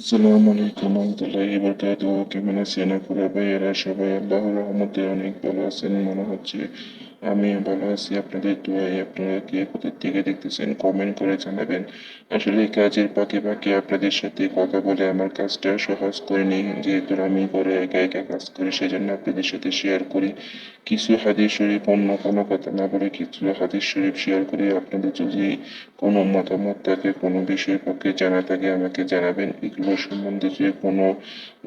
আসসালামু আলাইকুম রহমতুল্লাহি বরকাতুহ। কেমন আছেন? আপনারা ভাইয়েরা সবাই আল্লাহর রহমতে অনেক ভালো আছেন, মনে হচ্ছে। আমি ভালো আছি আপনাদের দোয়ায় আপনারা কে কোথার থেকে দেখতেছেন কমেন্ট করে জানাবেন। আসলে কাজের ফাঁকে ফাঁকে আপনাদের সাথে কথা বলে আমার কাজটা সহজ করে নিই। যেহেতু আমি করে একা একা কাজ করি, সেজন্য আপনাদের সাথে শেয়ার করি। কিছু হাদিস শরীফ, অন্য কোনো কথা না বলে কিছু হাদিস শরীফ শেয়ার করে আপনাদের যদি কোনো মতামত থাকে, কোনো বিষয়ের পক্ষে জানা থাকে, আমাকে জানাবেন। এগুলো সম্বন্ধে যে কোনো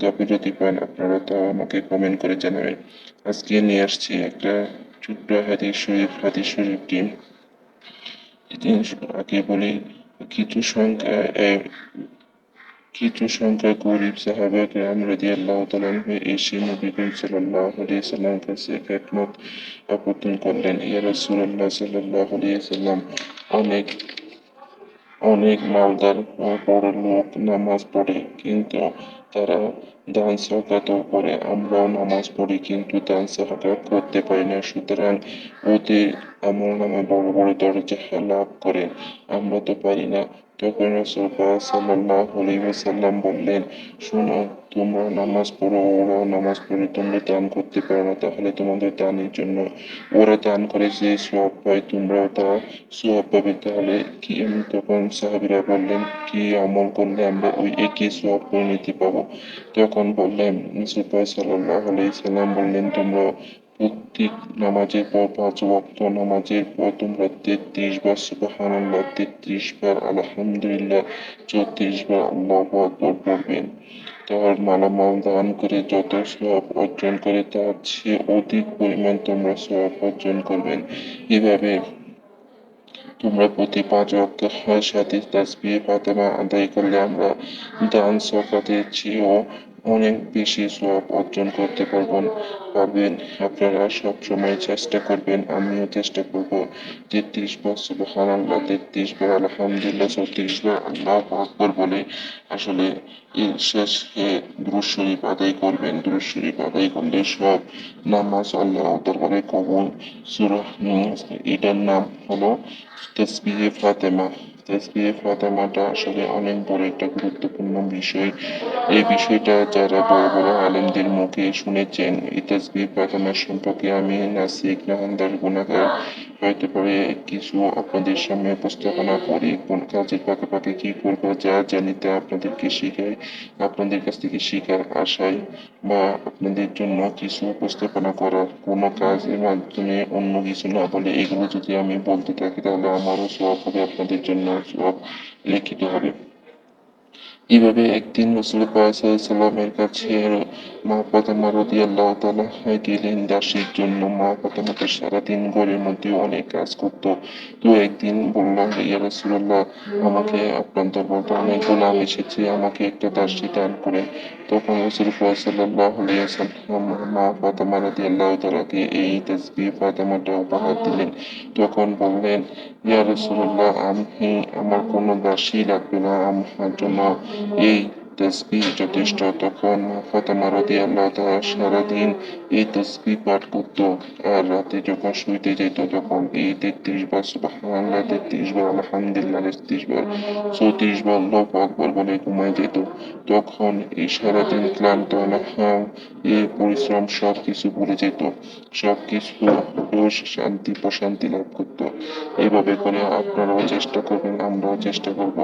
গাফিলতি পান আপনারা, তা আমাকে কমেন্ট করে জানাবেন। আজকে নিয়ে আসছি একটা শরীফ শরীফটি আগে বলে, কিছু সংখ্যা কিছু সংখ্যা গরিব সাহাবা কেরাম রাদিয়াল্লাহু তাআলা এসে নবী করিম সাল্লাহ সাল্লাম কাছে একমত আবেদন করলেন, ইয়া রাসূলুল্লাহ সাল্লাহ আলিয়া সাল্লাম, অনেক অনেক মালদার বড় লোক নামাজ পড়ে, কিন্তু তারা দান সকাত করে। আমরাও নামাজ পড়ি, কিন্তু দান সকাত করতে পারি না। সুতরাং ওদের আমল নামে বড় বড় দরজা লাভ করে। আমরা তো পারি না। তখন বললেন, শোনো, তোমরা নামাজ পড়ো নামাজ পড়ে তোমরা দান করতে পারো না, তাহলে তোমাদের দানের জন্য ওরা দান করে যে সব পায় তোমরাও তা সব পাবে। তাহলে কি তখন সাহাবিরা বললেন, কি আমল করলে আমরা ওই একই সব পরিণতি পাবো? তখন বললেন সাল্লাহ সাল্লাম বললেন, তোমরা প্রত্যেক নামাজের পর পাঁচ ওয়াক্ত নামাজের পর তোমরা তেত্রিশ বার সুবহানাল্লাহ, তেত্রিশ বার আলহামদুলিল্লাহ, চৌত্রিশ বার আল্লাহ আকবর পড়বেন। তার মালামাল দান করে যত সব অর্জন করে তার চেয়ে অধিক পরিমাণ তোমরা সব অর্জন করবেন। এভাবে তোমরা প্রতি পাঁচ ওয়াক্ত সাথে তাসবিহ, ফাতেমা আদায় করলে আমরা দান সকাতের চেয়েও অনেক বেশি সব অর্জন করতে পারবেন। পারবেন আপনারা সব সময় চেষ্টা করবেন, আমিও চেষ্টা করব। তেত্রিশ বার সুবহান আল্লাহ তেত্রিশ বার আলহামদুলিল্লাহ, চৌত্রিশ বার আল্লাহ আকবর বলে আসলে শেষে দুরুদ শরীফ আদায় করবেন। দুরুদ শরীফ আদায় করলে সব নামাজ আল্লাহ দরবারে কবুল। সুরহ এটার নাম হলো তসবিহে ফাতেমা। তসবিহে ফাতেমাটা আসলে অনেক বড় একটা গুরুত্বপূর্ণ বিষয়। এই বিষয়টা যারা বড় বড় আলেমদের মুখে শুনেছেন, এই তসবিহ ফাতেমা সম্পর্কে আমি নাসিক নাহান্দার গুণাগার হয়তো পারে কিছু আপনাদের সামনে উপস্থাপনা করি, কোন কাজের পাকে পাকে কি করব, যা জানি তা আপনাদেরকে শিখাই, আপনাদের কাছ থেকে শিখার আশায় বা আপনাদের জন্য কিছু উপস্থাপনা করার কোনো কাজের মাধ্যমে অন্য কিছু না বলে এগুলো যদি আমি বলতে থাকি, তাহলে আমারও সব হবে, আপনাদের জন্য সব লিখিত হবে। এভাবে একদিন রসুল সাল্লামের কাছে মা ফাতেমা রদি আল্লাহ তালা গেলেন দাসীর জন্য। মা ফাতেমা সারাদিন ঘরের মধ্যে অনেক কাজ করতো। তো একদিন বললাম ইয়া রসুল্লাহ আমাকে আপনার দরবারটা অনেক গোলাম এসেছে, আমাকে একটা দাসী দান করে তখন রসুল সাল্লাহ সাল্লাম মা ফাতেমা রদি আল্লাহ তালাকে এই তসবি ফাতেমাটা উপহার দিলেন। তখন বললেন, ইয়া রসুল্লাহ আমি, আমার কোনো দাসী লাগবে না আমার জন্য এই তসবিহ যথেষ্ট তখন ফাতেমা রাদিয়াল্লাহু তাআলা সারাদিন এই তসবিহ পাঠ করত আর রাতে যখন শুইতে যেত তখন এই তেত্রিশ বার সুবহানাল্লাহ তেত্রিশ বার আলহামদুলিল্লাহ তেত্রিশ বার চৌত্রিশ বার আল্লাহু আকবার বলে ঘুমায় যেত তখন এই সারাদিন ক্লান্ত অনাহাম এই পরিশ্রম সব কিছু ভুলে যেত। সব কিছু শান্তি, প্রশান্তি লাভ করত। এইভাবে করে আপনারাও চেষ্টা করবেন, আমরাও চেষ্টা করব।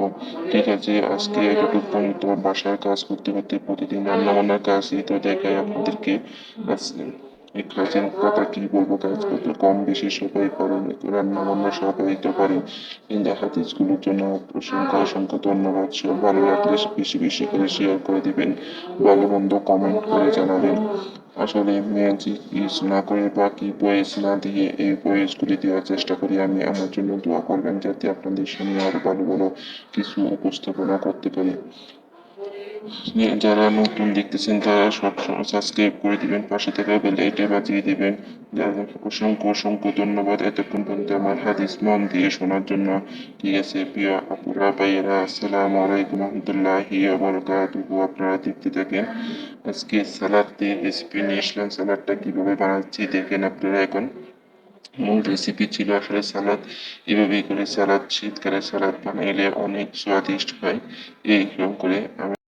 ঠিক আছে, আজকে এতটুকু পর্যন্ত বাসার কাজ করতে করতে প্রতিদিন রান্না বান্নার কাজই তো দেখাই আপনাদেরকে এই কাজের কথা কি বলব? কাজ করতে কম বেশি সবাই পারেন রান্না বান্না সবাই তো পারেন কিন্তু হাদিসগুলোর জন্য অসংখ্য অসংখ্য ধন্যবাদ। সব ভালো লাগলে বেশি বেশি করে শেয়ার করে দিবেন। ভালো মন্দ কমেন্ট করে জানাবেন। আসলে ম্যাজিক ইউজ না করে বাকি বয়েস না দিয়ে এই বয়েসগুলি দেওয়ার চেষ্টা করি আমি। আমার জন্য দোয়া করবেন যাতে আপনাদের সামনে আরও ভালো ভালো কিছু উপস্থাপনা করতে পারি। যারা নতুন দেখতেছেন, তারা সবসময় সাবস্ক্রাইব করে দিবেন, পাশে থাকা বেল এটা বাজিয়ে দিবেন। অসংখ্য অসংখ্য ধন্যবাদ এতক্ষণ পর্যন্ত আমার হাদিস মন দিয়ে শোনার জন্য। ঠিক আছে, প্রিয় আপুরা, ভাইয়েরা, আসসালামু আলাইকুম রহমতুল্লাহি বারাকাতুহু। আপনারা দেখতে থাকেন আজকে সালাদ দিয়ে রেসিপি নিয়ে আসলাম। সালাদটা কীভাবে বানাচ্ছি দেখেন আপনারা এখন। মূল রেসিপি ছিল আসলে সালাদ। এভাবে করে সালাদ, শীতকালে সালাদ বানাইলে অনেক স্বাদিষ্ট হয়। এইরকম করে